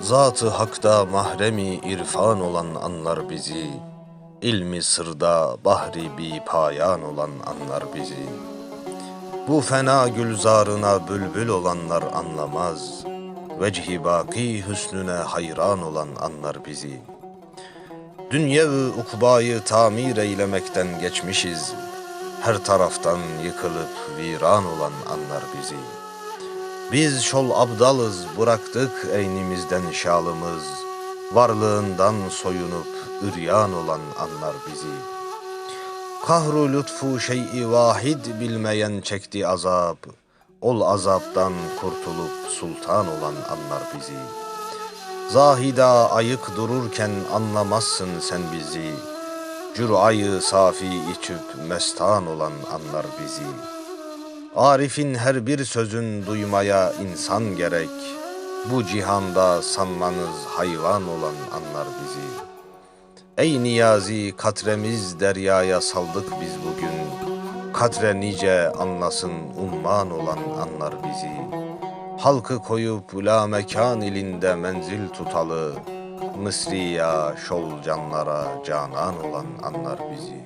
Zatı hakta mahremi irfan olan anlar bizi. İlmi sırda bahri bi payan olan anlar bizi. Bu fena gülzarına bülbül olanlar anlamaz. Vecihi baki hüsnüne hayran olan anlar bizi. Dünya-ı ukbayı tamir eylemekten geçmişiz. Her taraftan yıkılıp viran olan anlar bizi. Biz şol abdalız bıraktık eynimizden şalımız. Varlığından soyunup üryan olan anlar bizi. Kahru lütfu şey'i vahid bilmeyen çekti azap. Ol azaptan kurtulup sultan olan anlar bizi. Zahida ayık dururken anlamazsın sen bizi. Cürayı safi içip mestan olan anlar bizi. Arif'in her bir sözün duymaya insan gerek. Bu cihanda sanmanız hayvan olan anlar bizi. Ey niyazi katremiz deryaya saldık biz bugün. Katre nice anlasın umman olan anlar bizi. Halkı koyup la mekan ilinde menzil tutalı. Mısriya şol canlara canan olan anlar bizi.